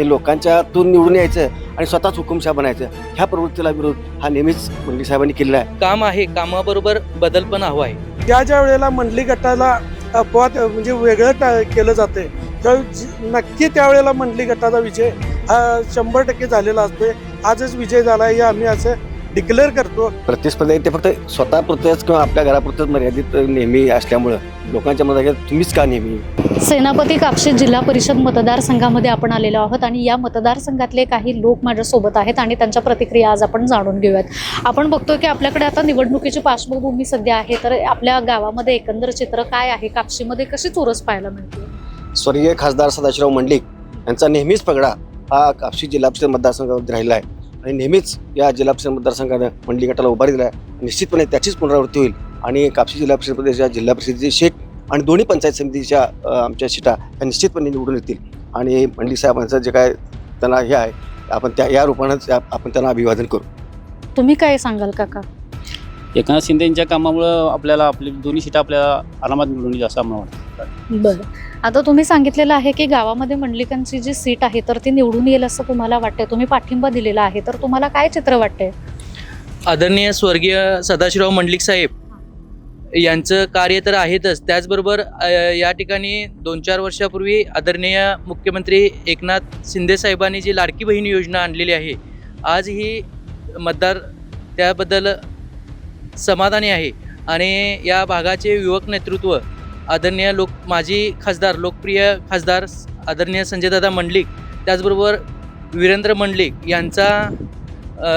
हे लोकांच्यातून निवडून यायचं आणि स्वतःच हुकुमशाह बनायचं. ह्या प्रवृत्तीला विरोध हा नेहमीच मंडळी साहेबांनी केलेला आहे. काम आहे कामाबरोबर बदल पण हवा आहे. ज्या ज्या वेळेला मंडली गटाला अपवाद म्हणजे वेगळं टा- केलं जाते तर जी- नक्की त्यावेळेला मंडली गटाचा विजय हा शंभर टक्के झालेला असतोय. आजच विजय झाला हे आम्ही असं डिक्लेअर करतो. प्रतिस्पर्धा ते फक्त स्वतःपुरतंच किंवा आपल्या घरापुरतंच मर्यादित नेहमी असल्यामुळं लोकांच्या मनात तुम्हीच का नेहमी? सेनापती कापशी जिल्हा परिषद मतदारसंघामध्ये आपण आलेलो आहोत आणि या मतदारसंघातले काही लोक माझ्यासोबत आहेत आणि त्यांच्या प्रतिक्रिया आज आपण जाणून घेऊयात. आपण बघतोय की आपल्याकडे आता निवडणुकीची पार्श्वभूमी सध्या आहे तर आपल्या गावामध्ये एकंदर चित्र काय आहे? कापशीमध्ये कशी चोरस पाहायला मिळते? स्वर्गीय खासदार सदाशिवराव मंडलिक यांचा नेहमीच पगडा हा कापशी जिल्हा परिषद मतदारसंघामध्ये राहिला आहे. आणि नेहमीच या जिल्हा परिषद मतदारसंघानं मंडली गटाला उभारी दिला आहे निश्चितपणे त्याचीच पुनरावृत्ती होईल. आणि कापशी जिल्हा परिषद प्रदेशच्या जिल्हा परिषदेची शेट आणि दोन्ही पंचायत समितीच्या आमच्या सीटा ह्या निश्चितपणे निवडून येतील. आणि मंडलिक साहेबांचं जे काय त्यांना हे आहे आपण त्या या रूपानंच आपण त्यांना अभिवादन करू. तुम्ही काय सांगाल काका? एकनाथ शिंदे यांच्या कामामुळं आपल्याला आपली दोन्ही सीटा आपल्याला आरामात मिळून येईल असं आम्हाला वाटतं. बरं. आता तुम्ही सांगितलेलं आहे की गावामध्ये मंडलिकांची जी सीट आहे तर ती निवडून येईल असं तुम्हाला वाटतंय. तुम्ही पाठिंबा दिलेला आहे तर तुम्हाला काय चित्र वाटतंय? आदरणीय स्वर्गीय सदाशिवराव मंडलिक साहेब यांचं कार्य तर आहेतच. त्याचबरोबर या ठिकाणी दोन चार वर्षापूर्वी आदरणीय मुख्यमंत्री एकनाथ शिंदे साहेबांनी जी लाडकी बहीण योजना आणलेली आहे आज ही मतदार त्याबद्दल समाधानी आहे. आणि या भागाचे युवक नेतृत्व आदरणीय लोक माजी खासदार लोकप्रिय खासदार आदरणीय संजयदादा मंडलिक त्याचबरोबर वीरेंद्र मंडलिक यांचा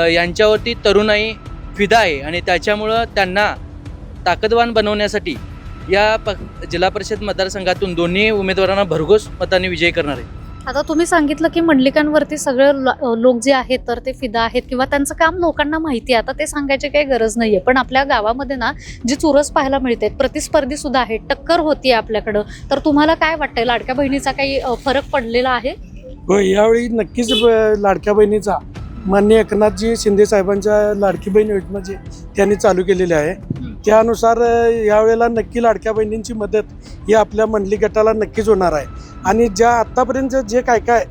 यांच्यावरती तरुणाई फिदा आहे आणि त्याच्यामुळं त्यांना ताकदवान बनवण्यासाठी या प जिल्हा परिषद मतदारसंघातून दोन्ही उमेदवारांना भरघोस मताने विजय करणार आहे. आता तुम्ही सांगितलं की मंडलिकांवरती सगळे लो- लोक जे आहेत तर ते फिदा आहेत किंवा त्यांचं काम लोकांना माहिती आहे. आता ते सांगायची काही गरज नाहीये. पण आपल्या गावामध्ये ना जी चुरस पाहायला मिळते प्रतिस्पर्धी सुद्धा आहे. टक्कर होती आपल्याकडं. तर तुम्हाला काय वाटतंय? लाडक्या बहिणीचा काही फरक पडलेला आहे? हो यावेळी नक्कीच ब- लाडक्या बहिणीचा. माननीय एकनाथजी शिंदे साहेबांच्या लाडकी बहीण योजना जी त्यांनी चालू केलेली आहे. त्यानुसार यावेळेला नक्की लाडक्या बहिणींची मदत ही आपल्या मंडली गटाला नक्कीच होणार आहे. आणि ज्या आत्तापर्यंत जे काय काय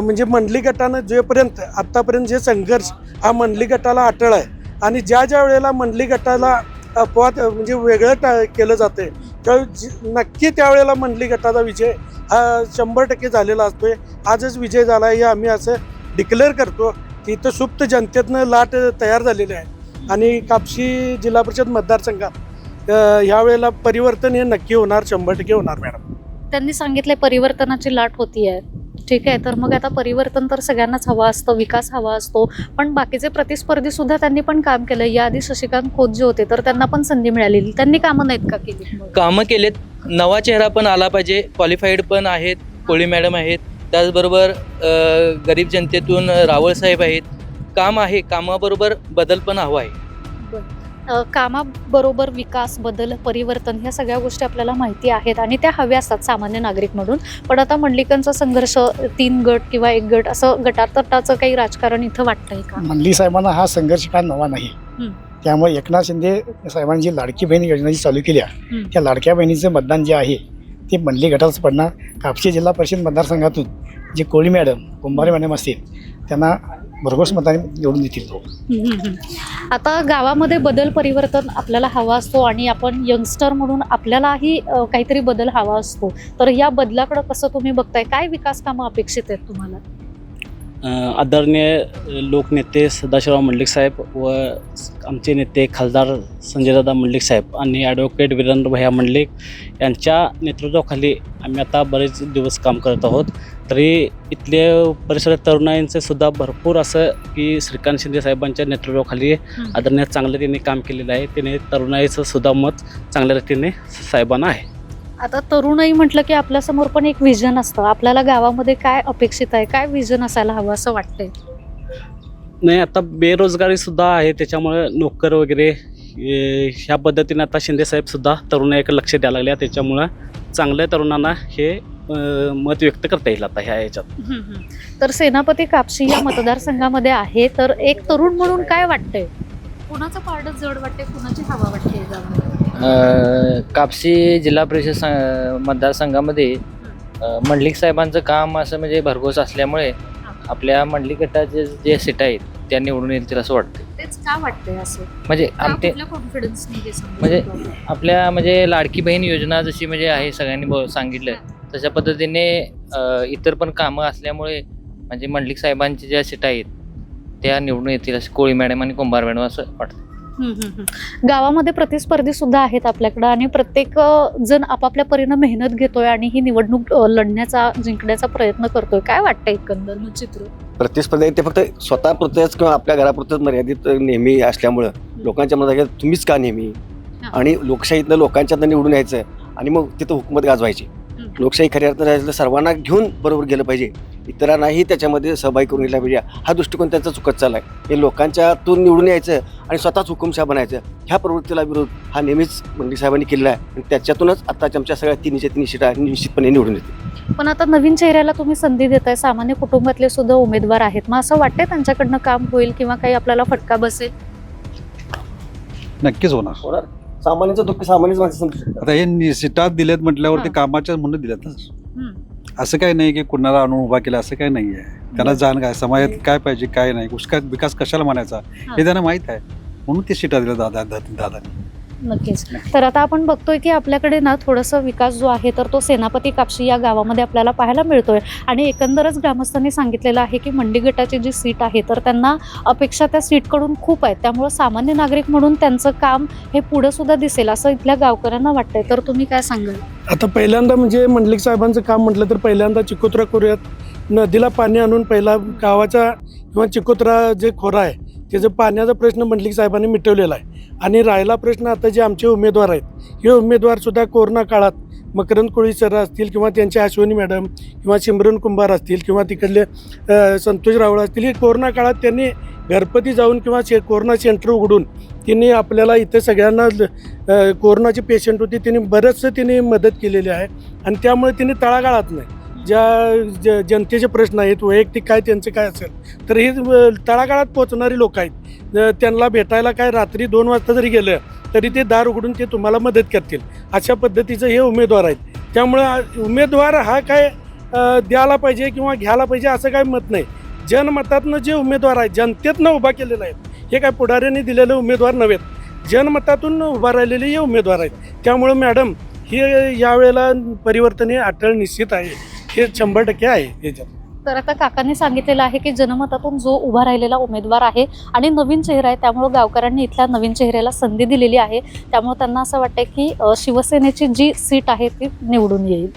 म्हणजे मंडली गटानं जेपर्यंत आत्तापर्यंत जे संघर्ष हा मंडली गटाला अटळ आहे आणि ज्या ज्या वेळेला मंडली गटाला अपवाद म्हणजे वेगळं टा केलं जाते तर जी- नक्की त्यावेळेला मंडली गटाचा विजय हा शंभर टक्के झालेला असतोय. आजच विजय झाला हे आम्ही असं डिक्लेअर करतो की इथं सुप्त जनतेतनं लाट तयार झालेली आहे. आणि कापशी जिल्हा परिषद मतदारसंघात ह्यावेळेला परिवर्तन हे नक्की होणार शंभर टक्के होणार मॅडम. त्यांनी सांगितलंय परिवर्तनाची लाट होती आहे ठीक आहे तर मग आता परिवर्तन तर सगळ्यांनाच हवा असतं विकास हवा असतो पण बाकीचे प्रतिस्पर्धी सुद्धा त्यांनी पण काम केलं. याआधी शशिकांत खोत जे होते तर त्यांना पण संधी मिळालेली त्यांनी कामं नाहीत का केली? कामं केलेत. नवा चेहरा पण आला पाहिजे. क्वालिफाईड पण आहेत. कोळी मॅडम आहेत. त्याचबरोबर गरीब जनतेतून रावळ साहेब आहेत. काम आहे. कामाबरोबर बदल पण हवा आहे. कामाबरोबर विकास बदल परिवर्तन ह्या सगळ्या गोष्टी आपल्याला माहिती आहेत आणि त्या हव्या असतात सामान्य नागरिक म्हणून पण आता मंडलिकांचा संघर्ष तीन गट किंवा एक गट असं गटातटाचं काही राजकारण इथं वाटतंय का मंडली साहेबांना हा संघर्ष काय नवा नाही. त्यामुळे एकनाथ शिंदे साहेबांनी जी लाडकी बहीण योजना जी चालू केली आहे हं. त्या लाडक्या बहिणीचं मतदान जे आहे ते मंडली गटाच पडणार कापशी जिल्हा परिषद मतदारसंघातून जे कोळी मॅडम कुंभारे मॅडम असतील त्यांना भरघोस मताने निवडून देतील लोक आता गावामध्ये बदल परिवर्तन आपल्याला हवा असतो आणि आपण यंगस्टर म्हणून आपल्यालाही काहीतरी बदल हवा असतो. तर या बदलाकडे कसं तुम्ही बघताय? काय विकास कामं अपेक्षित आहेत तुम्हाला? आदरणीय लोकनेते सदाशिवराव मंडलिक साहेब व आमचे नेते खासदार संजयदादा मंडलिक साहेब आणि ॲडव्होकेट वीरेंद्र भैया मंडलिक यांच्या नेतृत्वाखाली आम्ही आता बरेच दिवस काम करत आहोत. तरी इथले परिसरात तरुणाईंचे सुद्धा भरपूर असं की श्रीकांत शिंदे साहेबांच्या नेतृत्वाखाली आदरणीय चांगलं त्यांनी काम केलेलं आहे. त्याने तरुणाईचं सुद्धा मत चांगल्या रीतीने साहेबांना आहे. आता तरुणही म्हटलं की आपल्यासमोर पण एक विजन असतं. आपल्याला गावामध्ये काय अपेक्षित आहे? काय विजन असायला हवं असं वाटतंय? नाही आता बेरोजगारी सुद्धा आहे. त्याच्यामुळे नोकर वगैरे ह्या पद्धतीने आता शिंदे साहेब सुद्धा तरुणाईकडे लक्ष द्यायला लागले. त्याच्यामुळं चांगल्या तरुणांना हे मत व्यक्त करता येईल आता ह्या याच्यात तर सेनापती कापशी या मतदारसंघामध्ये आहे. तर एक तरुण म्हणून काय वाटतंय? कुणाचं पारड जड वाटते कुणाची हवा वाटते कापसी जिल्हा परिषद स- मतदारसंघामध्ये मंडलिक साहेबांचं काम असं म्हणजे भरघोस असल्यामुळे आपल्या मंडलिक गटाचे जे सीट आहेत त्या निवडून येतील असं वाटतं तेच का वाटतंय असं? म्हणजे आमचे कॉन्फिडन्स म्हणजे आपल्या म्हणजे लाडकी बहीण योजना जशी म्हणजे आहे सगळ्यांनी ब- सांगितलं तशा पद्धतीने अ, इतर पण कामं असल्यामुळे म्हणजे मंडलिक साहेबांच्या ज्या सीट आहेत त्या निवडून येतील असं कोळी मॅडम आणि कुंभार मॅडम असं वाटतं गावामध्ये प्रतिस्पर्धी सुद्धा आहेत आपल्याकडं आणि प्रत्येक जण आपापल्या परीनं मेहनत घेतोय आणि ही निवडणूक लढण्याचा जिंकण्याचा प्रयत्न करतोय. काय वाटतंय एकंदर चित्र? प्रतिस्पर्धा ते फक्त स्वतःपुरतेच किंवा आपल्या घरापुरतंच मर्यादित नेहमी असल्यामुळं. लोकांच्या मनात तुम्हीच का नेहमी. आणि लोकशाहीतनं लोकांच्यातनं निवडून यायचं आणि मग तिथं हुकूमत गाजवायची. लोकशाही खऱ्या अर्थानं तर सर्वांना घेऊन बरोबर गेलं पाहिजे. इतरांनाही त्याच्यामध्ये सहभागी करून गेला पाहिजे. हा दृष्टिकोन त्यांचा चुकत चालला आहे हे लोकांच्यातून निवडून यायचं आणि स्वतःच हुकुमशाह बनायचं ह्या प्रवृत्तीला विरोध हा नेहमीच मंडी साहेबांनी केलेला आहे. आणि त्याच्यातूनच आताच्या आमच्या सगळ्या तिन्हीच्या तिन्ही सीटा निश्चितपणे निवडून येतील. पण आता नवीन चेहऱ्याला तुम्ही संधी देताय. सामान्य कुटुंबातले सुद्धा उमेदवार आहेत. मग असं वाटतंय त्यांच्याकडनं काम होईल किंवा काही आपल्याला फटका बसेल? नक्कीच होणार. होणार. सामान्यांचं दुःख सामान्यच माणसं समजू शकतात. आता हे नि- सीटात दिलेत म्हटल्यावर ते हा. कामाच्या म्हणून दिलेत ना. असं काही नाही की कुणाला आणून उभा केला असं काही नाही आहे. त्यांना जाण काय समाजात काय पाहिजे काय नाही उसका विकास कशाला म्हणायचा? हे त्यांना माहीत आहे. म्हणून ते सीटा दिल्या दादा दादानी. नक्कीच. तर आता आपण बघतोय की आपल्याकडे ना थोडंसं विकास जो आहे तर तो सेनापती कापशी या गावामध्ये आपल्याला पाहायला मिळतोय. आणि एकंदरच ग्रामस्थांनी सांगितलेलं आहे की मंडी गटाची जी सीट आहे तर त्यांना अपेक्षा त्या सीटकडून खूप आहेत. त्यामुळं सामान्य नागरिक म्हणून त्यांचं काम हे पुढं सुद्धा दिसेल असं इथल्या गावकऱ्यांना वाटतंय. तर तुम्ही काय सांगाल? आता पहिल्यांदा म्हणजे मंडलिक साहेबांचं काम म्हटलं तर पहिल्यांदा चिकोत्रा खोऱ्यात नदीला पाणी आणून पहिला गावाचा किंवा चिकोत्रा जे खोरा आहे त्याचं पाण्याचा प्रश्न मंडलिक साहेबांनी मिटवलेला आहे. आणि राहिला प्रश्न आता जे आमचे उमेदवार आहेत हे उमेदवारसुद्धा कोरोना काळात मकरंद कोळी सर असतील किंवा त्यांचे अश्विनी मॅडम किंवा सिमरन कुंभार असतील किंवा तिकडले संतोष रावळ असतील हे कोरोना काळात त्यांनी घरपती जाऊन किंवा से कोरोना सेंटर उघडून तिने आपल्याला इथे सगळ्यांना कोरोनाचे पेशंट होते त्यांनी बरंचसं तिने मदत केलेली आहे. आणि त्यामुळे तिने तळागाळात नाही. ज्या ज जनतेचे प्रश्न आहेत वैयक्तिक काय त्यांचे काय असेल तर हे तळागाळात पोचणारी लोक आहेत. त्यांना भेटायला काय रात्री दोन वाजता जरी गेलं तरी ते दार उघडून ते तुम्हाला मदत करतील. अशा पद्धतीचं हे उमेदवार आहेत. त्यामुळं उमेदवार हा काय द्यायला पाहिजे किंवा घ्यायला पाहिजे असं काय मत नाही. जनमतातनं जे उमेदवार आहेत जनतेतनं उभा केलेलं आहे हे काय पुढाऱ्यांनी दिलेले उमेदवार नव्हेत. जनमतातून उभा राहिलेले हे उमेदवार आहेत. त्यामुळं मॅडम हे यावेळेला परिवर्तन हे अटळ निश्चित आहे. हे शंभर टक्के आहे याच्यात. तर आता काकांनी सांगितलेलं आहे की जनमतातून जो उभा राहिलेला उमेदवार आहे आणि नवीन चेहरा आहे त्यामुळं गावकऱ्यांनी इथल्या नवीन चेहऱ्याला संधी दिलेली आहे. त्यामुळे त्यांना असं वाटतं की शिवसेनेची जी सीट आहे ती निवडून येईल.